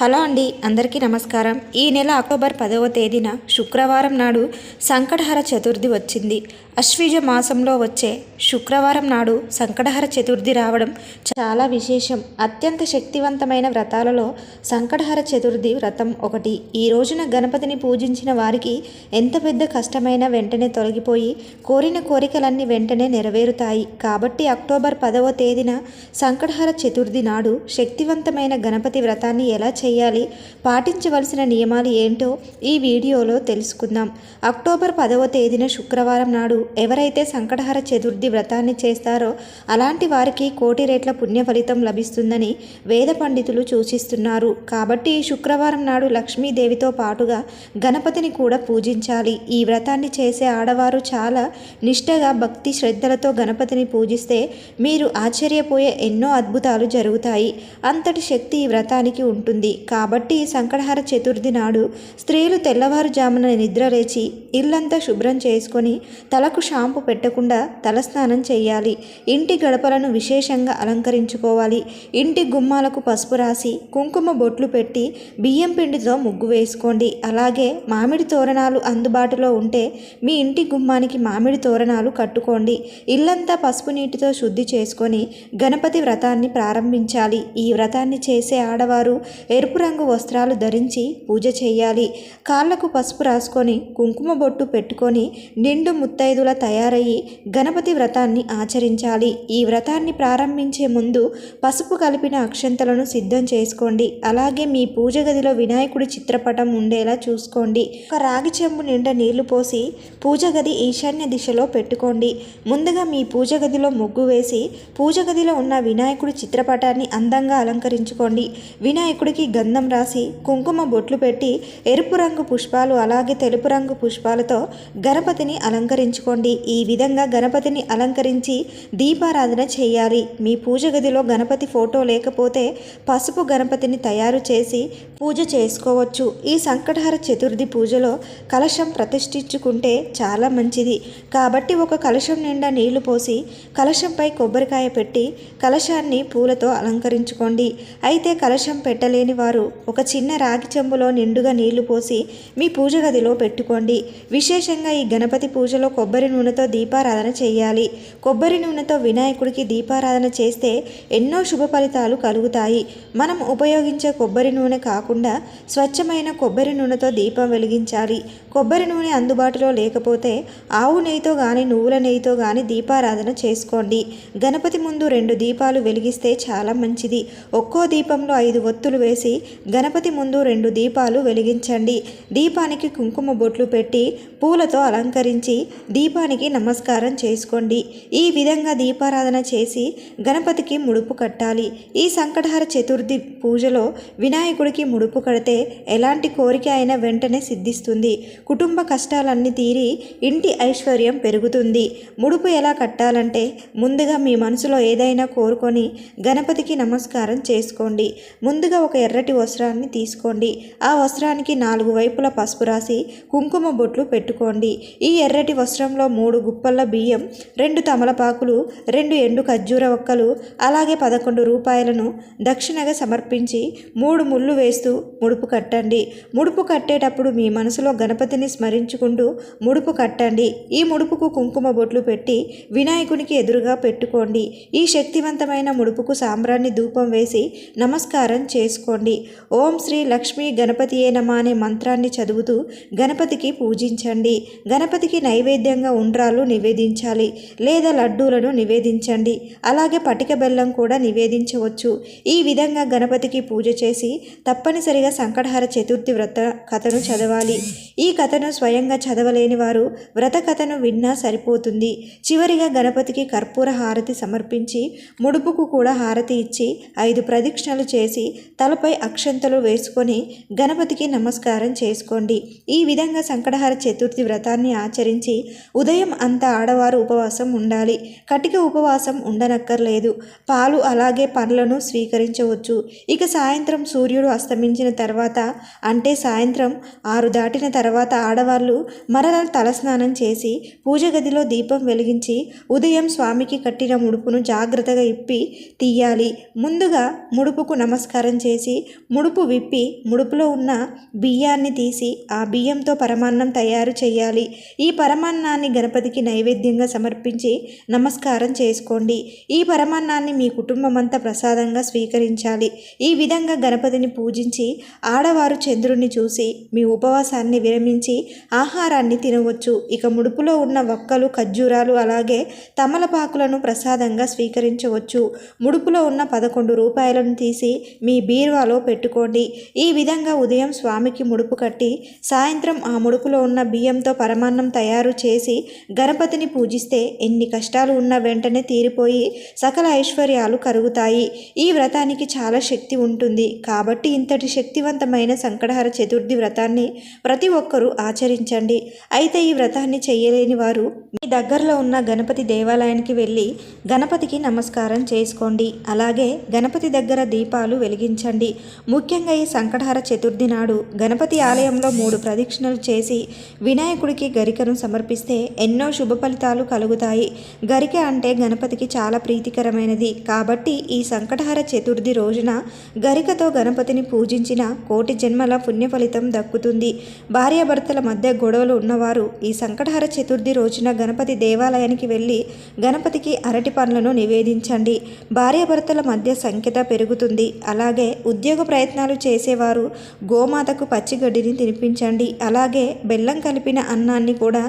Hello అండి అందరికీ నమస్కారం. ఈ నెల అక్టోబర్ పదవ తేదీన శుక్రవారం నాడు సంకటహర చతుర్థి వచ్చింది. అశ్వీజ మాసంలో వచ్చే శుక్రవారం నాడు సంకటహర చతుర్థి రావడం చాలా విశేషం. అత్యంత శక్తివంతమైన వ్రతాలలో సంకటహర చతుర్థి వ్రతం ఒకటి. ఈ రోజున గణపతిని పూజించిన వారికి ఎంత పెద్ద కష్టమైనా వెంటనే తొలగిపోయి కోరిన కోరికలన్నీ వెంటనే నెరవేరుతాయి. కాబట్టి అక్టోబర్ పదవ తేదీన సంకటహర చతుర్థి నాడు శక్తివంతమైన గణపతి వ్రతాన్ని ఎలా చేయాలి పాటించవలసిన నియమాలు ఏంటో ఈ వీడియోలో తెలుసుకుందాం. అక్టోబర్ పదవ తేదీన శుక్రవారం నాడు ఎవరైతే సంకటహర చతుర్థి వ్రతాన్ని చేస్తారో అలాంటి వారికి కోటి రేట్ల పుణ్య ఫలితం లభిస్తుందని వేద పండితులు సూచిస్తున్నారు. కాబట్టి ఈ శుక్రవారం నాడు లక్ష్మీదేవితో పాటుగా గణపతిని కూడా పూజించాలి. ఈ వ్రతాన్ని చేసే ఆడవారు చాలా నిష్టగా భక్తి శ్రద్ధలతో గణపతిని పూజిస్తే మీరు ఆశ్చర్యపోయే ఎన్నో అద్భుతాలు జరుగుతాయి. అంతటి శక్తి ఈ వ్రతానికి ఉంటుంది. కాబట్టి సంకటహార చతుర్థి నాడు స్త్రీలు తెల్లవారుజామున నిద్రలేచి ఇల్లంతా శుభ్రం చేసుకొని తలకు షాంపు పెట్టకుండా తలస్నానం చేయాలి. ఇంటి గడపలను విశేషంగా అలంకరించుకోవాలి. ఇంటి గుమ్మాలకు పసుపు రాసి కుంకుమ బొట్లు పెట్టి బియ్యం పిండితో ముగ్గు వేసుకోండి. అలాగే మామిడి తోరణాలు అందుబాటులో ఉంటే మీ ఇంటి గుమ్మానికి మామిడి తోరణాలు కట్టుకోండి. ఇల్లంతా పసుపు నీటితో శుద్ధి చేసుకొని గణపతి వ్రతాన్ని ప్రారంభించాలి. ఈ వ్రతాన్ని చేసే ఆడవారు ఎరుపు రంగు వస్త్రాలు ధరించి పూజ చేయాలి. కాళ్ళకు పసుపు రాసుకొని కుంకుమ బొట్టు పెట్టుకొని నిండు ముత్తైదుల తయారయ్యి గణపతి వ్రతాన్ని ఆచరించాలి. ఈ వ్రతాన్ని ప్రారంభించే ముందు పసుపు కలిపిన అక్షంతలను సిద్ధం చేసుకోండి. అలాగే మీ పూజ గదిలో వినాయకుడి చిత్రపటం ఉండేలా చూసుకోండి. ఒక రాగి చెంబు నిండా నీళ్ళు పోసి పూజ గది ఈశాన్య దిశలో పెట్టుకోండి. ముందుగా మీ పూజ గదిలో ముగ్గు వేసి పూజ గదిలో ఉన్న వినాయకుడి చిత్రపటాన్ని అందంగా అలంకరించుకోండి. వినాయకుడికి గంధం రాసి కుంకుమ బొట్లు పెట్టి ఎరుపు రంగు పుష్పాలు అలాగే తెలుపు రంగు పుష్పాలతో గణపతిని అలంకరించుకోండి. ఈ విధంగా గణపతిని అలంకరించి దీపారాధన చేయాలి. మీ పూజ గదిలో గణపతి ఫోటో లేకపోతే పసుపు గణపతిని తయారు చేసి పూజ చేసుకోవచ్చు. ఈ సంకటహర చతుర్థి పూజలో కలశం ప్రతిష్ఠించుకుంటే చాలా మంచిది. కాబట్టి ఒక కలశం నిండా నీళ్ళు పోసి కలశంపై కొబ్బరికాయ పెట్టి కలశాన్ని పూలతో అలంకరించుకోండి. అయితే కలశం పెట్టలేని వారు ఒక చిన్న రాగి చెంబులో నిండుగా నీళ్ళు పోసి మీ పూజ గదిలో పెట్టుకోండి. విశేషంగా ఈ గణపతి పూజలో కొబ్బరి నూనెతో దీపారాధన చేయాలి. కొబ్బరి నూనెతో వినాయకుడికి దీపారాధన చేస్తే ఎన్నో శుభ ఫలితాలు కలుగుతాయి. మనం ఉపయోగించే కొబ్బరి నూనె కాకుండా స్వచ్ఛమైన కొబ్బరి నూనెతో దీపం వెలిగించాలి. కొబ్బరి నూనె అందుబాటులో లేకపోతే ఆవు నెయ్యితో కానీ నువ్వుల నెయ్యితో కానీ దీపారాధన చేసుకోండి. గణపతి ముందు రెండు దీపాలు వెలిగిస్తే చాలా మంచిది. ఒక్కో దీపంలో ఐదు ఒత్తులు వేసి గణపతి ముందు రెండు దీపాలు వెలిగించండి. దీపానికి కుంకుమ బొట్లు పెట్టి పూలతో అలంకరించి దీపానికి నమస్కారం చేసుకోండి. ఈ విధంగా దీపారాధన చేసి గణపతికి ముడుపు కట్టాలి. ఈ సంకటహర చతుర్థి పూజలో వినాయకుడికి ముడుపు కడితే ఎలాంటి కోరిక అయినా వెంటనే సిద్ధిస్తుంది. కుటుంబ కష్టాలన్నీ తీరి ఇంటి ఐశ్వర్యం పెరుగుతుంది. ముడుపు ఎలా కట్టాలంటే ముందుగా మీ మనసులో ఏదైనా కోరుకొని గణపతికి నమస్కారం చేసుకోండి. ముందుగా ఒక ఎర్ర ఎర్రటి వస్త్రాన్ని తీసుకోండి. ఆ వస్త్రానికి నాలుగు వైపుల పసుపు రాసి కుంకుమ బొట్లు పెట్టుకోండి. ఈ ఎర్రటి వస్త్రంలో మూడు గుప్పల బియ్యం రెండు తమలపాకులు రెండు ఎండు ఖర్జూర ఒక్కలు అలాగే పదకొండు రూపాయలను దక్షిణగా సమర్పించి మూడు ముళ్ళు వేస్తూ ముడుపు కట్టండి. ముడుపు కట్టేటప్పుడు మీ మనసులో గణపతిని స్మరించుకుంటూ ముడుపు కట్టండి. ఈ ముడుపుకు కుంకుమ బొట్లు పెట్టి వినాయకునికి ఎదురుగా పెట్టుకోండి. ఈ శక్తివంతమైన ముడుపుకు సాంబ్రాన్ని ధూపం వేసి నమస్కారం చేసుకోండి. ఓం శ్రీ లక్ష్మీ గణపతియే నమ అనే మంత్రాన్ని చదువుతూ గణపతికి పూజించండి. గణపతికి నైవేద్యంగా ఉండ్రాలు నివేదించాలి. లేదా లడ్డూలను నివేదించండి. అలాగే పటిక బెల్లం కూడా నివేదించవచ్చు. ఈ విధంగా గణపతికి పూజ చేసి తప్పనిసరిగా సంకటహర చతుర్థి వ్రత కథను చదవాలి. ఈ కథను స్వయంగా చదవలేని వారు వ్రత కథను విన్నా సరిపోతుంది. చివరిగా గణపతికి కర్పూర హారతి సమర్పించి ముడుపుకు కూడా హారతి ఇచ్చి ఐదు ప్రదక్షిణలు చేసి తలపై అక్షంతలు వేసుకొని గణపతికి నమస్కారం చేసుకోండి. ఈ విధంగా సంకటహార చతుర్థి వ్రతాన్ని ఆచరించి ఉదయం అంతా ఆడవారు ఉపవాసం ఉండాలి. కటిక ఉపవాసం ఉండనక్కర్లేదు. పాలు అలాగే పండ్లను స్వీకరించవచ్చు. ఇక సాయంత్రం సూర్యుడు అస్తమించిన తర్వాత అంటే సాయంత్రం ఆరు దాటిన తర్వాత ఆడవాళ్ళు మరల తలస్నానం చేసి పూజ గదిలో దీపం వెలిగించి ఉదయం స్వామికి కట్టిన ముడుపును జాగ్రత్తగా ఇప్పి తీయాలి. ముందుగా ముడుపుకు నమస్కారం చేసి ముడుపు విప్పి ముడుపులో ఉన్న బియ్యాన్ని తీసి ఆ బియ్యంతో పరమాన్నం తయారు చేయాలి. ఈ పరమాన్నాన్ని గణపతికి నైవేద్యంగా సమర్పించి నమస్కారం చేసుకోండి. ఈ పరమాన్నాన్ని మీ కుటుంబం అంతా ప్రసాదంగా స్వీకరించాలి. ఈ విధంగా గణపతిని పూజించి ఆడవారు చంద్రుణ్ణి చూసి మీ ఉపవాసాన్ని విరమించి ఆహారాన్ని తినవచ్చు. ఇక ముడుపులో ఉన్న వక్కలు ఖర్జూరాలు అలాగే తమలపాకులను ప్రసాదంగా స్వీకరించవచ్చు. ముడుపులో ఉన్న పదకొండు రూపాయలను తీసి మీ బీరువాలో పెట్టుకోండి. ఈ విధంగా ఉదయం స్వామికి ముడుపు కట్టి సాయంత్రం ఆ ముడుపులో ఉన్న బియ్యంతో పరమాన్నం తయారు చేసి గణపతిని పూజిస్తే ఎన్ని కష్టాలు ఉన్న వెంటనే తీరిపోయి సకల ఐశ్వర్యాలు కరుగుతాయి. ఈ వ్రతానికి చాలా శక్తి ఉంటుంది. కాబట్టి ఇంతటి శక్తివంతమైన సంకటహర చతుర్థి వ్రతాన్ని ప్రతి ఒక్కరూ ఆచరించండి. అయితే ఈ వ్రతాన్ని చేయలేని వారు మీ దగ్గరలో ఉన్న గణపతి దేవాలయానికి వెళ్ళి గణపతికి నమస్కారం చేసుకోండి. అలాగే గణపతి దగ్గర దీపాలు వెలిగించండి. ముఖ్యంగా ఈ సంకటహర చతుర్థి నాడు గణపతి ఆలయంలో మూడు ప్రదక్షిణలు చేసి వినాయకుడికి గరికను సమర్పిస్తే ఎన్నో శుభ ఫలితాలు కలుగుతాయి. గరిక అంటే గణపతికి చాలా ప్రీతికరమైనది. కాబట్టి ఈ సంకటహర చతుర్థి రోజున గరికతో గణపతిని పూజించిన కోటి జన్మల పుణ్య ఫలితం దక్కుతుంది. భార్యాభర్తల మధ్య గొడవలు ఉన్నవారు ఈ సంకటహర చతుర్థి రోజున గణపతి దేవాలయానికి వెళ్ళి గణపతికి అరటి పండ్లను నివేదించండి. భార్యాభర్తల మధ్య సంఖ్యత పెరుగుతుంది. అలాగే ఉద్యోగ ఉద్యోగ ప్రయత్నాలు చేసేవారు. గోమాతకు పచ్చిగడ్డిని తినిపించండి. అలాగే బెల్లం కలిపిన అన్నాన్ని కూడా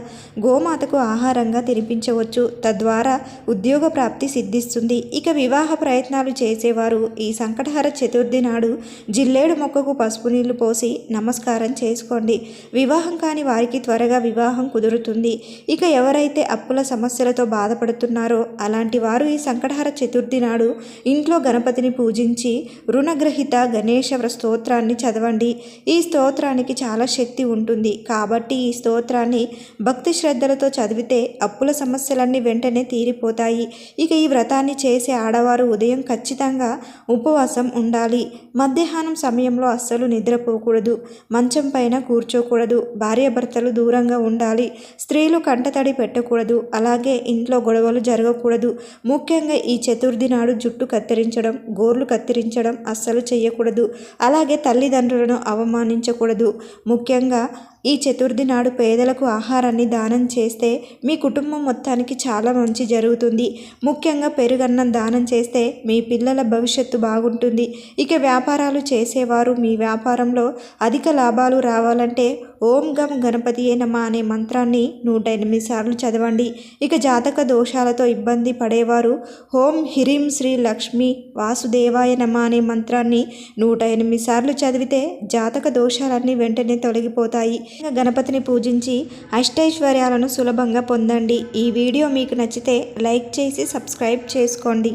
గోమాతకు ఆహారంగా తినిపించవచ్చు. తద్వారా ఉద్యోగ ప్రాప్తి సిద్ధిస్తుంది. ఇక వివాహ ప్రయత్నాలు చేసేవారు. ఈ సంకటహర చతుర్థి నాడు జిల్లేడు మొక్కకు పసుపు నీళ్ళు పోసి నమస్కారం చేసుకోండి. వివాహం కాని వారికి త్వరగా వివాహం కుదురుతుంది. ఇక ఎవరైతే అప్పుల సమస్యలతో బాధపడుతున్నారో అలాంటి వారు ఈ సంకటహర చతుర్థి నాడు ఇంట్లో గణపతిని పూజించి రుణగ్రహీత గణేశ స్తోత్రాన్ని చదవండి. ఈ స్తోత్రానికి చాలా శక్తి ఉంటుంది. కాబట్టి ఈ స్తోత్రాన్ని భక్తి శ్రద్ధలతో చదివితే అప్పుల సమస్యలన్నీ వెంటనే తీరిపోతాయి. ఇక ఈ వ్రతాన్ని చేసే ఆడవారు ఉదయం ఖచ్చితంగా ఉపవాసం ఉండాలి. మధ్యాహ్నం సమయంలో అస్సలు నిద్రపోకూడదు. మంచం పైన కూర్చోకూడదు. భార్యాభర్తలు దూరంగా ఉండాలి. స్త్రీలు కంటతడి పెట్టకూడదు. అలాగే ఇంట్లో గొడవలు జరగకూడదు. ముఖ్యంగా ఈ చతుర్థి నాడు జుట్టు కత్తిరించడం గోర్లు కత్తిరించడం అస్సలు చేయకూడదు అలాగే తల్లిదండ్రులను అవమానించకూడదు. ముఖ్యంగా ఈ చతుర్థి నాడు పేదలకు ఆహారాన్ని దానం చేస్తే మీ కుటుంబం మొత్తానికి చాలా మంచి జరుగుతుంది. ముఖ్యంగా పెరుగన్నం దానం చేస్తే మీ పిల్లల భవిష్యత్తు బాగుంటుంది. ఇక వ్యాపారాలు చేసేవారు మీ వ్యాపారంలో అధిక లాభాలు రావాలంటే ఓం గం గణపతియే నమ అనే మంత్రాన్ని నూట ఎనిమిది సార్లు చదవండి. ఇక జాతక దోషాలతో ఇబ్బంది పడేవారు ఓం హ్రీం శ్రీ లక్ష్మి వాసుదేవాయ నమ అనే మంత్రాన్ని నూట ఎనిమిది సార్లు చదివితే జాతక దోషాలన్నీ వెంటనే తొలగిపోతాయి. గణపతిని పూజించి అష్టైశ్వర్యాలను సులభంగా పొందండి. ఈ వీడియో మీకు నచ్చితే లైక్ చేసి సబ్స్క్రైబ్ చేసుకోండి.